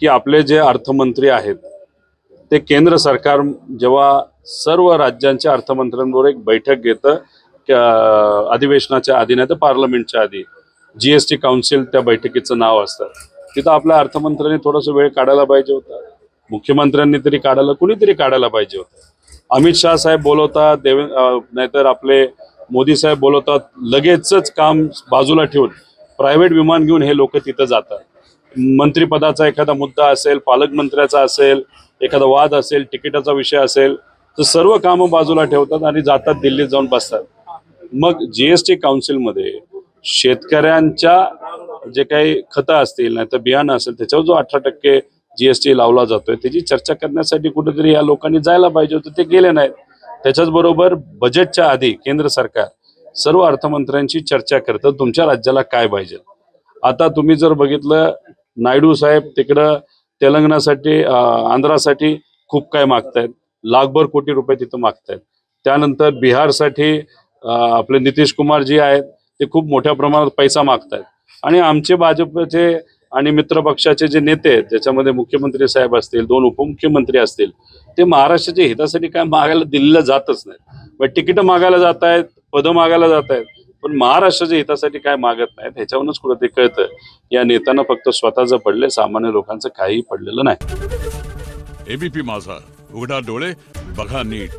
की आपले जे अर्थमंत्री आहेत ते केंद्र सरकार जेव्हा सर्व राज्यांच्या अर्थमंत्र्यांबरोबर एक बैठक घेतं अधिवेशनाच्या आधी नाही तर पार्लमेंटच्या आधी जी एस टी काउन्सिल त्या बैठकीचं नाव असतं. तिथं आपल्या अर्थमंत्र्यांनी थोडासा वेळ काढायला पाहिजे होता. मुख्यमंत्र्यांनी तरी काढायला कुणीतरी काढायला पाहिजे होतं. अमित शाह साहेब बोलवतात देवे नाहीतर आपले मोदी साहेब बोलवतात लगेचच काम बाजूला ठेवून प्रायव्हेट विमान घेऊन हे लोक तिथं जातात. मंत्रिपदाचा एखादा मुद्दा असेल पालकमंत्र्याचा असेल एखादा वाद असेल तिकिटाचा विषय असेल तर सर्व कामं बाजूला ठेवतात आणि जातात दिल्लीत जाऊन बसतात. मग जीएसटी काउन्सिलमध्ये शेतकऱ्यांच्या जे काही खतं असतील नाही तर बियाणं असेल त्याच्यावर जो अठरा टक्के जीएसटी लावला जातोय त्याची चर्चा करण्यासाठी कुठेतरी या लोकांनी जायला पाहिजे होतं ते गेले नाहीत. त्याच्याच बरोबर बजेटच्या आधी केंद्र सरकार सर्व अर्थमंत्र्यांशी चर्चा करतं तुमच्या राज्याला काय पाहिजे? आता तुम्ही जर बघितलं नायडू साहेब तिकडं तेलंगणासाठी आंध्रासाठी खूप काय मागतायत. लाखभर कोटी रुपये तिथं मागतायत. त्यानंतर बिहारसाठी आपले नितीश कुमार जी आहेत ते खूप मोठ्या प्रमाणात पैसा मागतायत. आणि आमचे भाजपचे आणि मित्र पक्षाचे जे नेते आहेत ज्याच्यामध्ये मुख्यमंत्री साहेब असतील दोन उपमुख्यमंत्री असतील ते महाराष्ट्राच्या हितासाठी काय मागायला दिल्लीला जातच नाहीत. तिकीटं मागायला जात आहेत पदं मागायला जात आहेत पण महाराष्ट्राच्या हितासाठी काय मागत नाहीत ह्याच्यावरूनच कुठं ते कळतं या नेत्यांना फक्त स्वतःचं पडले सामान्य लोकांचं काहीही पडलेलं नाही. एबीपी माझा उघडा डोळे बघा नीट.